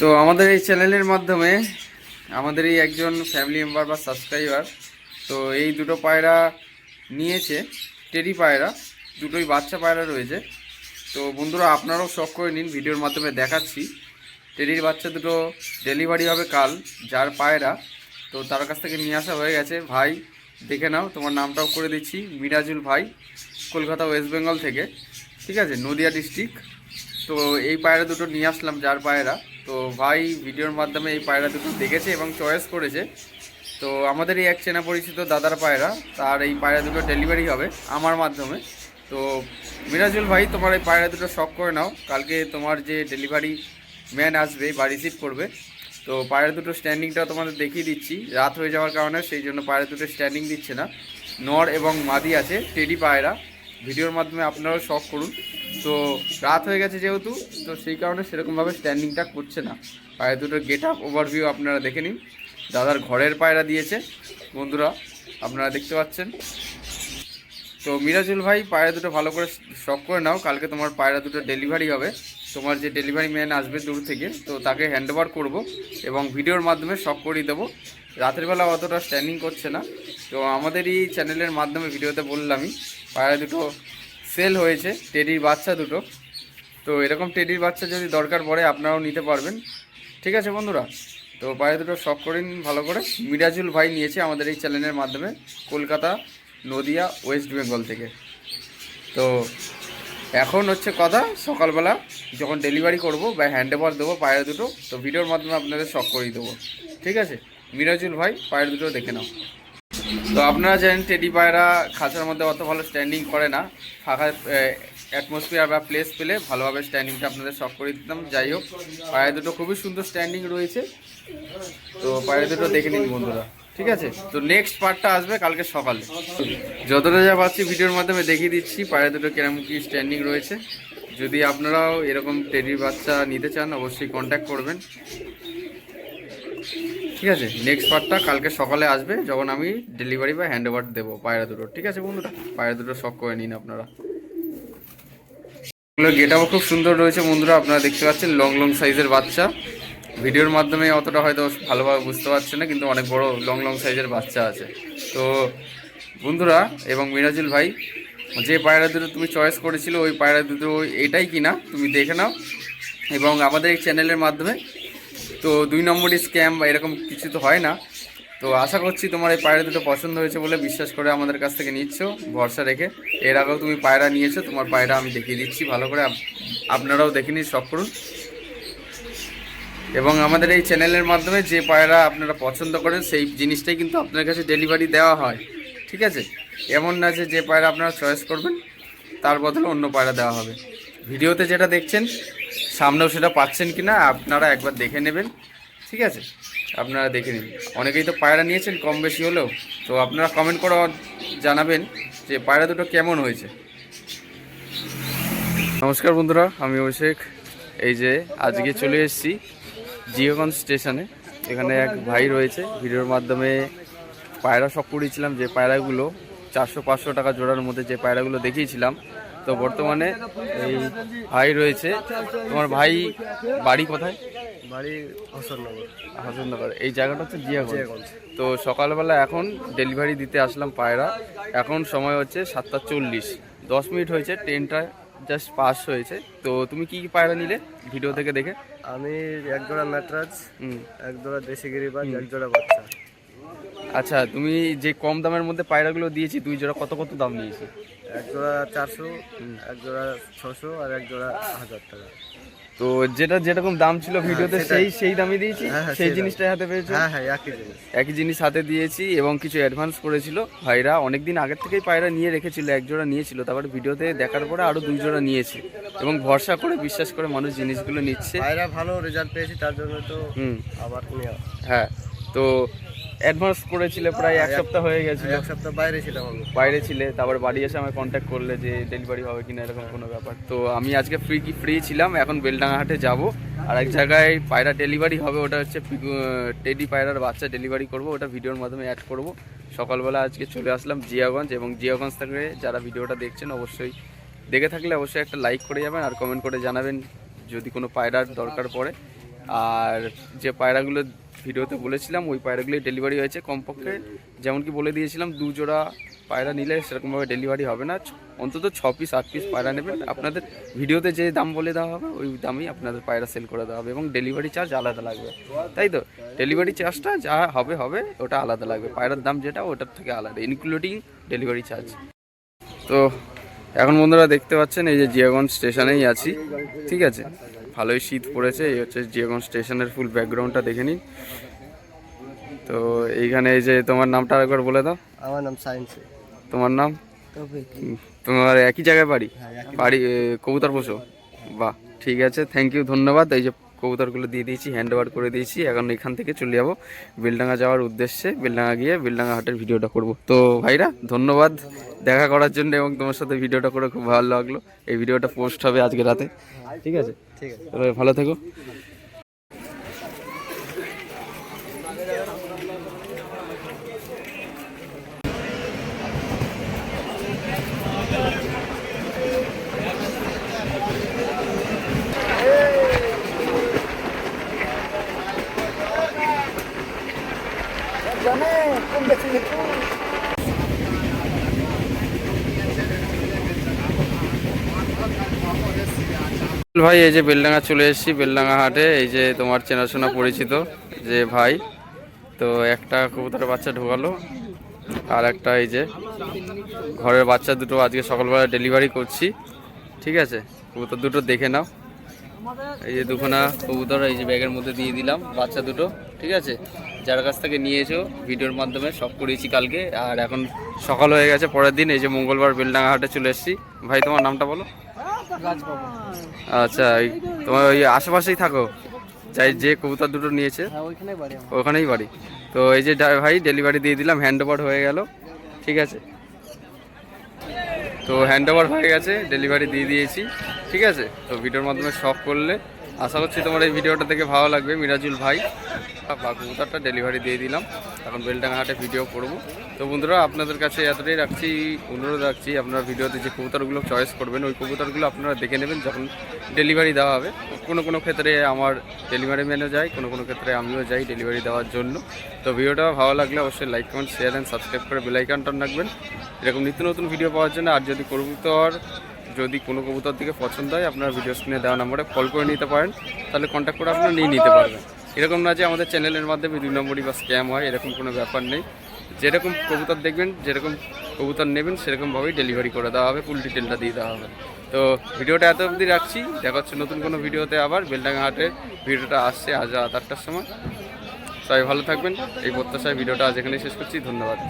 তো আমাদের এই চ্যানেলের মাধ্যমে আমাদের এই একজন ফ্যামিলি মেম্বার বা সাবস্ক্রাইবার তো এই দুটো পায়রা নিয়েছে টেরি পায়রা, দুটোই বাচ্চা পায়রা রয়েছে। তো বন্ধুরা, আপনারাও শখ করে নিন ভিডিওর মাধ্যমে দেখাচ্ছি। টেরির বাচ্চা দুটো ডেলিভারি হবে কাল, যার পায়রা, তো তার কাছ থেকে নিয়ে আসা হয়ে গেছে। ভাই, দেখে নাও, তোমার নামটাও করে দিচ্ছি, মিরাজুল ভাই, কলকাতা ওয়েস্ট বেঙ্গল থেকে। ঠিক আছে, নদিয়া ডিস্ট্রিক্ট তো এই পায়রা দুটো নিয়ে আসলাম, যার পায়রা। ভাই ভিডিওর মাধ্যমে এই পায়রা দুটো দেখেছে এবং চয়েস করেছে। তো আমাদের এই এক চেনা পরিচিত দাদার পায়রা, তার এই পায়রা দুটো ডেলিভারি হবে আমার মাধ্যমে। তো মিরাজুল ভাই, তোমার এই পায়রা দুটো শখ করে নাও। কালকে তোমার যে ডেলিভারি ম্যান আসবে বা রিসিভ করবে, তো পায়রা দুটো স্ট্যান্ডিংটা তোমাদের দেখিয়ে দিচ্ছি। রাত হয়ে যাওয়ার কারণে সেই জন্য পায়রা দুটো স্ট্যান্ডিং দিচ্ছে না। নর এবং মাদি আছে, টেডি পায়রা। ভিডিওর মাধ্যমে আপনারাও শখ করুন। তো রাত হয়ে গেছে যেহেতু, তো সেই কারণে সেরকমভাবে স্ট্যান্ডিংটা করছে না। পায়রা দুটোর গেট আপ ওভারভিউ আপনারা দেখে নিন। দাদার ঘরের পায়রা দিয়েছে। বন্ধুরা, আপনারা দেখতে পাচ্ছেন। তো মিরাজুল ভাই, পায়রা দুটো ভালো করে শখ করে নাও। কালকে তোমার পায়রা দুটো ডেলিভারি হবে। তোমার যে ডেলিভারি ম্যান আসবে দূর থেকে, তো তাকে হ্যান্ড ওভার করব এবং ভিডিওর মাধ্যমে শখ করিয়ে দেবো। রাতের বেলা অতটা স্ট্যান্ডিং করছে না। তো আমাদের এই চ্যানেলের মাধ্যমে ভিডিওতে বললামই পায়রা দুটো সেল হয়েছে, টেডির বাচ্চা দুটো। তো এরকম টেডির বাচ্চা যদি দরকার পড়ে, আপনারাও নিতে পারবেন। ঠিক আছে বন্ধুরা? তো পায়রা দুটো শখ করে নিন, ভালো করে। মিরাজুল ভাই নিয়েছে আমাদের এই চ্যানেলের মাধ্যমে, কলকাতা, নদিয়া, ওয়েস্ট বেঙ্গল থেকে। তো এখন হচ্ছে কথা, সকালবেলা যখন ডেলিভারি করব, বা হ্যান্ড ওভার দেবো পায়রা দুটো, তো ভিডিওর মাধ্যমে আপনাদের শখ করিয়ে দেবো। ঠিক আছে? মিরাজুল ভাই পায়রা দুটো দেখে নাও। তো আপনারা জানেন টেডি পায়রা খাঁচার মধ্যে অত ভালো স্ট্যান্ডিং করে না। ফাঁকা অ্যাটমসফিয়ার বা প্লেস পেলে ভালোভাবে স্ট্যান্ডিংটা আপনাদের শখ করে দিতাম। যাই হোক, পায়রা দুটো খুবই সুন্দর স্ট্যান্ডিং রয়েছে। তো পায়রা দুটো দেখে নিন বন্ধুরা, ঠিক আছে? তো নেক্সট পার্টটা আসবে কালকে সকালে। যতটা যা পাচ্ছি ভিডিওর মাধ্যমে দেখিয়ে দিচ্ছি পায়রা দুটো কীরকম কি স্ট্যান্ডিং রয়েছে। যদি আপনারাও এরকম টেডির বাচ্চা নিতে চান, অবশ্যই কন্ট্যাক্ট করবেন। ঠিক আছে নেক্সট পার্টটা কালকে সকালে আসবে, যখন আমি ডেলিভারি বা হ্যান্ড ওভার দেবো পায়রা দুটো। ঠিক আছে বন্ধুরা? পায়রা দুটো শখ করে নিন আপনারা। এগুলো গেটাও খুব সুন্দর রয়েছে বন্ধুরা, আপনারা দেখতে পাচ্ছেন লং লং সাইজের বাচ্চা। ভিডিওর মাধ্যমে অতটা হয়তো ভালোভাবে বুঝতে পারছে না, কিন্তু অনেক বড় লং লং সাইজের বাচ্চা আছে। তো বন্ধুরা এবং মিরাজুল ভাই, যে পায়রা দুটো তুমি চয়েস করেছিল, ওই পায়রা দুটো এটাই কিনা, তুমি দেখে নাও। এবং আমাদের এই চ্যানেলের মাধ্যমে তো দুই নম্বরই স্ক্যাম বা এরকম কিছু তো হয় না। তো আশা করছি তোমার এই পায়রা দুটো পছন্দ হয়েছে বলে বিশ্বাস করে আমাদের কাছ থেকে নিচ্ছ, ভরসা রেখে। এর আগেও তুমি পায়রা নিয়েছো, তোমার পায়রা আমি দেখিয়ে দিচ্ছি ভালো করে। আপনারাও দেখে নিন শখ করুন। এবং আমাদের এই চ্যানেলের মাধ্যমে যে পায়রা আপনারা পছন্দ করেন, সেই জিনিসটাই কিন্তু আপনার কাছে ডেলিভারি দেওয়া হয়। ঠিক আছে? এমন না যে যে পায়রা আপনারা চয়েস করবেন, তার বদলে অন্য পায়রা দেওয়া হবে। ভিডিওতে যেটা দেখছেন সামনেও সেটা পাচ্ছেন কি না আপনারা একবার দেখে নেবেন, ঠিক আছে? আপনারা দেখে নিন। অনেকেই তো পায়রা নিয়েছেন, কম বেশি হলেও। তো আপনারা কমেন্ট করে জানাবেন যে পায়রা দুটো কেমন হয়েছে। নমস্কার বন্ধুরা, আমি অভিষেক। এই যে আজকে চলে এসেছি জিওগঞ্জ স্টেশনে। এখানে এক ভাই রয়েছে, ভিডিওর মাধ্যমে পায়রা সব করিয়েছিলাম যে পায়রাগুলো চারশো পাঁচশো টাকা জোড়ার মধ্যে যে পায়রাগুলো দেখিয়েছিলাম তো বর্তমানে এই ভাই রয়েছে। তোমার ভাই বাড়ি কোথায়? বাড়ি হোসেননগর। হাসননগর। এই জায়গাটা হচ্ছে জিয়াগঞ্জ। তো সকালবেলা এখন ডেলিভারি দিতে আসলাম পায়রা। এখন সময় হচ্ছে সাতটা চল্লিশ। দশ মিনিট হয়েছে ট্রেনটা জাস্ট পাস হয়েছে। তো তুমি কি কি পায়রা নিলে? ভিডিও থেকে দেখে। আমি এক জোড়া ম্যাট্রাজ এক জোড়া দেশি গিরিবাজ এক জোড়া বাচ্চা। আচ্ছা তুমি যে কম দামের মধ্যে পায়রাগুলো দিয়েছি দুই জোড়া কত কত দাম নিয়েছি এক জোড়া চারশো এক জোড়া ছশো আর এক জোড়া হাজার টাকা। তো যেটা যেরকম দাম ছিল ভিডিওতে সেই সেই দামই দিয়েছি? হ্যাঁ, হ্যাঁ, সেই জিনিসটাই হাতে পেয়েছ? হ্যাঁ হ্যাঁ একই জিনিস। একই জিনিস হাতে দিয়েছি এবং কিছু অ্যাডভান্স করেছিল। ভাইরা অনেকদিন আগের থেকেই পায়রা নিয়ে রেখেছিল এক জোড়া নিয়েছিল। তারপরে ভিডিওতে দেখার পরে আরও দুই জোড়া নিয়েছে। এবং ভরসা করে বিশ্বাস করে মানুষ জিনিসগুলো নিচ্ছে। পায়রা ভালো রেজাল্ট পেয়েছি তার জন্য তো হুম। আবার হ্যাঁ তো অ্যাডভান্স করেছিল প্রায় এক সপ্তাহ হয়ে গেছিল। এক সপ্তাহ বাইরে ছিলাম আমি। বাইরে ছিলে তারপর বাড়ি এসে আমায় কন্ট্যাক্ট করলে যে ডেলিভারি হবে কিনা এরকম কোনো ব্যাপার। তো আমি আজকে ফ্রি কি ফ্রি ছিলাম এখন বেলডাঙ্গা হাটে যাব। আর এক জায়গায় পায়রা ডেলিভারি হবে ওটা হচ্ছে টেডি পায়রার বাচ্চা ডেলিভারি করব ওটা ভিডিওর মাধ্যমে অ্যাড করব। সকালবেলা আজকে চলে আসলাম জিয়াগঞ্জ এবং জিয়াগঞ্জ থেকে যারা ভিডিওটা দেখছেন অবশ্যই দেখে থাকলে অবশ্যই একটা লাইক করে যাবেন আর কমেন্ট করে জানাবেন যদি কোনো পায়রার দরকার পড়ে। আর যে পায়রাগুলো ভিডিওতে বলেছিলাম, ওই পায়রাগুলি ডেলিভারি হয়েছে কমপক্ষে। যেমন কি বলে দিয়েছিলাম, দু জোড়া পায়রা নিলে সেরকমভাবে ডেলিভারি হবে না। অন্তত ছ পিস আট পিস পায়রা নেবেন। আপনাদের ভিডিওতে যে দাম বলে দেওয়া হবে, ওই দামেই আপনাদের পায়রা সেল করে দেওয়া হবে এবং ডেলিভারি চার্জ আলাদা লাগবে। তাই তো? ডেলিভারি চার্জটা যা হবে হবে, ওটা আলাদা লাগবে। পায়রার দাম যেটা, ওটার থেকে আলাদা ইনক্লুডিং ডেলিভারি চার্জ তো, এখন বন্ধুরা দেখতে পাচ্ছেন, এই যে জিয়াগঞ্জ স্টেশনেই আছি। ঠিক আছে? ভালোই শীত পড়েছে এই হচ্ছে জিয়াগঞ্জ স্টেশনের ফুল ব্যাকগ্রাউন্ডটা দেখে নিন। তো এইখানে এই যে তোমার নামটা আরেকবার বলে দাও। আমার নাম সায়েন্স তোমার নাম? তোমার একই জায়গায় বাড়ি? হ্যাঁ, বাড়ি কবুতর পোষো বাহ ঠিক আছে থ্যাংক ইউ ধন্যবাদ। এই যে কবুতরগুলো দিয়ে দিয়েছি হ্যান্ড ওভার করে দিয়েছি। এখন এখান থেকে চলে যাব বিলডাঙ্গা যাওয়ার উদ্দেশ্যে। বেলডাঙ্গা গিয়ে বেলডাঙ্গা হাটের ভিডিওটা করব। তো ভাইরা ধন্যবাদ দেখা করার জন্য এবং তোমার সাথে ভিডিওটা করে খুব ভালো লাগল। এই ভিডিওটা পোস্ট হবে আজকে রাতে। ঠিক আছে? ঠিক আছে। ভালো থেকো। ভাই, এই যে বেলডাঙ্গা চলে এসেছি, বেলডাঙ্গা হাটে। এই যে তোমার চেনাশোনা পরিচিত যে ভাই, তো একটা কবুতরের বাচ্চা ঢোকালো, আর একটা এই যে ঘরের বাচ্চা দুটো আজকে সকালবেলা ডেলিভারি করছি, ঠিক আছে? কবুতর দুটো দেখে নাও। এই যে দুখানা কবুতর এই যে ব্যাগের মধ্যে দিয়ে দিলাম বাচ্চা দুটো ঠিক আছে? যার কাছ থেকে নিয়েছো ভিডিওর মাধ্যমে সব করিয়েছি কালকে আর এখন সকাল হয়ে গেছে পরের দিন এই যে মঙ্গলবার বেলডাঙ্গা হাটে চলে এসেছি। ভাই তোমার নামটা বলো? আচ্ছা তোমার ওই আশেপাশেই থাকো। যাই যে কবুতর দুটো নিয়েছে হ্যাঁ ওখানেই বাড়ি। তো এই যে ভাই ডেলিভারি দিয়ে দিলাম হ্যান্ড ওভার হয়ে গেল ঠিক আছে? তো হ্যান্ড ওভার হয়ে গেছে ডেলিভারি দিয়ে দিয়েছি। ঠিক আছে? তো ভিডিওর মাধ্যমে শখ করলে আশা করছি তোমার এই ভিডিওটা দেখে ভালো লাগবে, মিরাজুল ভাই। বা কবুতরটা ডেলিভারি দিয়ে দিলাম। এখন বেলডাঙ্গা হাটে ভিডিও করব। তো বন্ধুরা, আপনাদের কাছে এতটাই রাখছি, অনুরোধ রাখছি, আপনারা ভিডিওতে যে কবুতরগুলো চয়েস করবেন, ওই কবুতরগুলো আপনারা দেখে নেবেন যখন ডেলিভারি দেওয়া হবে। কোনো কোনো ক্ষেত্রে আমার ডেলিভারি ম্যানও যায়, কোনো কোনো ক্ষেত্রে আমিও যাই ডেলিভারি দেওয়ার জন্য। তো ভিডিওটা ভালো লাগলে অবশ্যই like comment share and subscribe করে বেলাইকানটা রাখবেন। এরকম নিত্য নতুন ভিডিও পাওয়ার জন্য আর যদি কবুতর যদি কোনো কবুতর দিকে পছন্দ হয়, আপনারা ভিডিও স্ক্রিনে দেওয়া নম্বরে কল করে নিতে পারেন। তাহলে কন্ট্যাক্ট করে আপনারা নিয়ে নিতে পারবেন। এরকম না যে আমাদের চ্যানেলের মাধ্যমে দুই নম্বরই বা স্ক্যাম হয়, এরকম কোনো ব্যাপার নেই। যেরকম কবুতর দেখবেন, যেরকম কবুতর নেবেন, সেরকমভাবেই ডেলিভারি করে দেওয়া হবে ফুল ডিটেলটা দিয়ে দেওয়া হবে। তো ভিডিওটা এত অবধি রাখছি। দেখা হচ্ছে নতুন কোনো ভিডিওতে আবার। বেলডাঙ্গা হাটে ভিডিওটা আসছে আজ রাত আটটার সময়। সবাই ভালো থাকবেন। এই প্রত্যাশায় ভিডিওটা আজ এখানেই শেষ করছি। ধন্যবাদ।